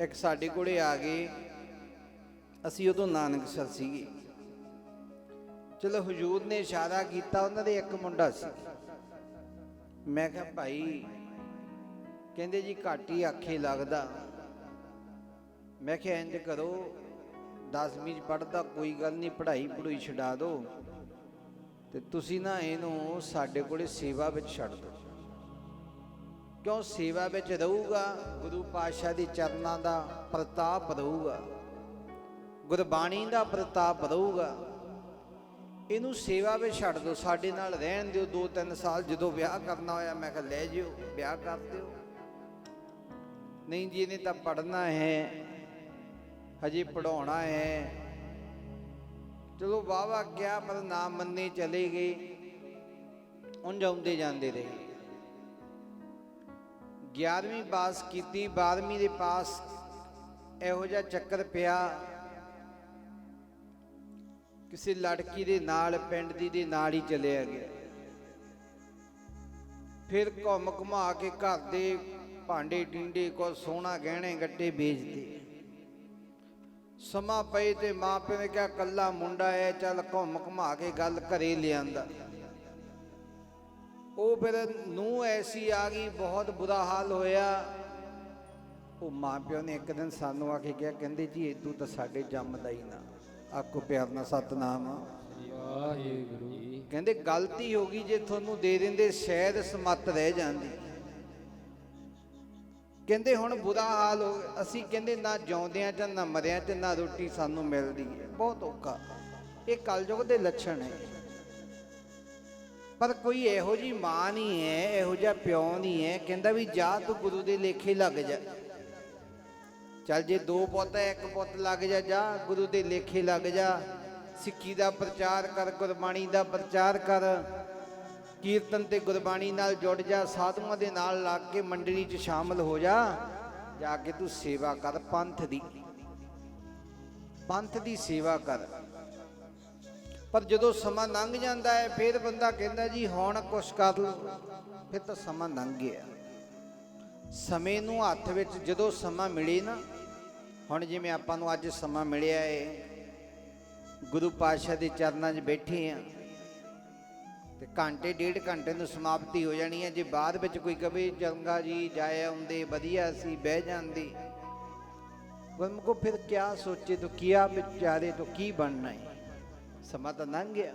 ਇੱਕ ਸਾਡੇ ਕੋਲੇ ਆ ਗਏ। ਅਸੀਂ ਉਦੋਂ ਨਾਨਕਸਰ ਸੀਗੇ। ਚਲੋ ਹਜੂਰ ਨੇ ਇਸ਼ਾਰਾ ਕੀਤਾ, ਉਹਨਾਂ ਦੇ ਇੱਕ ਮੁੰਡਾ ਸੀ। ਮੈਂ ਕਿਹਾ, ਭਾਈ, ਕਹਿੰਦੇ ਜੀ ਘੱਟ ਹੀ ਆਖੇ ਲੱਗਦਾ। ਮੈਂ ਕਿਹਾ, ਇੰਜ ਕਰੋ 10ਵੀਂ ਚ ਪੜਦਾ ਕੋਈ ਗੱਲ ਨਹੀਂ, ਪੜ੍ਹਾਈ ਪੜੂਈ ਛਡਾ ਦਿਓ ਤੇ ਤੁਸੀਂ ਨਾ ਇਹਨੂੰ ਸਾਡੇ ਕੋਲੇ ਸੇਵਾ ਵਿੱਚ ਛੱਡ ਦਿਓ। ਕਿਉਂ ਸੇਵਾ ਵਿੱਚ ਰਹੂਗਾ? ਗੁਰੂ ਪਾਤਸ਼ਾਹ ਦੇ ਚਰਨਾਂ ਦਾ ਪ੍ਰਤਾਪ ਰਹੂਗਾ। ਗੁਰਬਾਣੀ ਦਾ ਪ੍ਰਤਾਪ ਰਹੂਗਾ। ਇਹਨੂੰ ਸੇਵਾ ਵਿੱਚ ਛੱਡ ਦਿਓ, ਸਾਡੇ ਨਾਲ ਰਹਿਣ ਦਿਓ। 2-3 ਸਾਲ ਜਦੋਂ ਵਿਆਹ ਕਰਨਾ ਹੋਇਆ, ਮੈਂ ਕਿਹਾ ਲੈ ਜਿਓ, ਵਿਆਹ ਕਰ ਦਿਓ। ਨਹੀਂ ਜੀ, ਇਹਨੇ ਤਾਂ ਪੜਨਾ ਹੈ। ਹਜੇ ਪੜਾਉਣਾ ਹੈ। ਚਲੋ ਵਾਵਾ ਗਿਆ ਪਰ ਨਾ ਮੰਨੇ ਚਲੇ ਗਏ। ਉਂਝ ਆਉਂਦੇ ਜਾਂਦੇ ਰਹੇ। 11ਵੀਂ ਪਾਸ ਕੀਤੀ 12ਵੀਂ ਦੇ ਪਾਸ ਇਹੋ ਜਿਹਾ ਚੱਕਰ ਪਿਆ। ਕਿਸੇ ਲੜਕੀ ਦੇ ਨਾਲ, ਪਿੰਡ ਦੀ ਦੇ ਨਾਲ ਹੀ ਚਲਿਆ ਗਿਆ। ਫਿਰ ਘੁੰਮ ਘੁਮਾ ਕੇ ਘਰ ਦੇ ਭਾਂਡੇ ਟਿੰਡੇ ਕੋ ਸੋਨਾ ਗਹਿਣੇ ਗੱਟੇ ਵੇਚਦੇ। ਸਮਾਂ ਪਏ ਤੇ ਮਾਪੇ ਨੇ ਕਿਹਾ, ਕੱਲਾ ਮੁੰਡਾ ਐ ਚੱਲ ਘੁੰਮ ਘੁਮਾ ਕੇ ਗੱਲ ਘਰੇ ਲਿਆਂਦਾ। ਉਹ ਫਿਰ ਨੂੰ ਐਸੀ ਆ ਗਈ, ਬਹੁਤ ਬੁਰਾ ਹਾਲ ਹੋਇਆ। ਉਹ ਮਾਪਿਓ ਨੇ ਇੱਕ ਦਿਨ ਸਾਨੂੰ ਆ ਕੇ ਕਿਹਾ, ਕਹਿੰਦੇ ਜੀ ਇਦੋਂ ਤਾਂ ਸਾਡੇ ਜੰਮਦਾ ਹੀ ਨਾ। ਆਕੋ ਪਿਆਰ ਨਾਲ ਸਤਨਾਮ। ਵਾਹਿਗੁਰੂ ਕਹਿੰਦੇ ਗਲਤੀ ਹੋ ਗਈ ਜੇ ਤੁਹਾਨੂੰ ਦੇ ਦਿੰਦੇ, ਸ਼ਾਇਦ ਸਮੱਤ ਰਹਿ ਜਾਂਦੀ। ਕਹਿੰਦੇ ਹੁਣ ਬੁਰਾ ਹਾਲ ਹੋ ਅਸੀਂ ਕਹਿੰਦੇ ਨਾ ਜਿਉਂਦਿਆਂ ਚ, ਨਾ ਮਰਿਆਂ ਚ, ਨਾ ਰੋਟੀ ਸਾਨੂੰ ਮਿਲਦੀ ਹੈ। ਬਹੁਤ ਔਖਾ। ਇਹ ਕਲਯੁਗ ਦੇ ਲੱਛਣ ਹੈ। ਪਰ ਕੋਈ ਇਹੋ ਜੀ ਮਾਂ ਨਹੀਂ ਹੈ, ਇਹੋ ਜਿਹਾ ਪਿਓ ਨਹੀਂ ਹੈ, ਕਹਿੰਦਾ ਵੀ ਜਾ ਤੂੰ ਗੁਰੂ ਦੇ ਲੇਖੇ ਲੱਗ ਜਾ। ਚੱਲ ਜੇ ਦੋ ਪੁੱਤ ਹੈ, ਇੱਕ ਪੁੱਤ ਲੱਗ ਜਾ ਜਾ ਗੁਰੂ ਦੇ ਲੇਖੇ ਲੱਗ ਜਾ। ਸਿੱਖੀ ਦਾ ਪ੍ਰਚਾਰ ਕਰ, ਗੁਰਬਾਣੀ ਦਾ ਪ੍ਰਚਾਰ ਕਰ। ਕੀਰਤਨ ਤੇ ਗੁਰਬਾਣੀ ਨਾਲ ਜੁੜ ਜਾ, ਸਾਧੂਆਂ ਦੇ ਨਾਲ ਲੱਗ ਕੇ ਮੰਡਲੀ 'ਚ ਸ਼ਾਮਲ ਹੋ ਜਾ। ਜਾ ਕੇ ਤੂੰ ਸੇਵਾ ਕਰ, ਪੰਥ ਦੀ। ਪੰਥ ਦੀ ਸੇਵਾ ਕਰ। ਪਰ ਜਦੋਂ ਸਮਾਂ ਲੰਘ ਜਾਂਦਾ ਹੈ, ਫਿਰ ਬੰਦਾ ਕਹਿੰਦਾ ਜੀ, ਹੁਣ ਕੁਛ ਕਰ ਲਓ। ਫਿਰ ਤਾਂ ਸਮਾਂ ਲੰਘ ਗਿਆ। ਸਮੇਂ ਨੂੰ ਹੱਥ ਵਿੱਚ ਜਦੋਂ ਸਮਾਂ ਮਿਲੇ ਨਾ, ਹੁਣ ਜਿਵੇਂ ਆਪਾਂ ਨੂੰ ਅੱਜ ਸਮਾਂ ਮਿਲਿਆ ਏ। ਗੁਰੂ ਪਾਤਸ਼ਾਹ ਦੇ ਚਰਨਾਂ 'ਚ ਬੈਠੇ ਆ। ਤੇ ਘੰਟੇ, ਡੇਢ ਘੰਟੇ ਨੂੰ ਸਮਾਪਤੀ ਹੋ ਜਾਣੀ ਹੈ। ਜੇ ਬਾਅਦ ਵਿੱਚ ਕੋਈ ਕਵੇ, ਚੰਗਾ ਜੀ ਜਾਇਆ ਆਉਂਦੇ, ਵਧੀਆ ਸੀ ਬਹਿ ਜਾਂਦੇ। ਗੁਰਮੁਖੋ, ਫਿਰ ਕਿਆ ਸੋਚੇ, ਤੋ ਕੀਆ ਵਿਚਾਰੇ, ਤੋ ਕੀ ਬਣਨਾ ਹੈ ਸਮਾਂ ਤਾਂ ਲੰਘ ਗਿਆ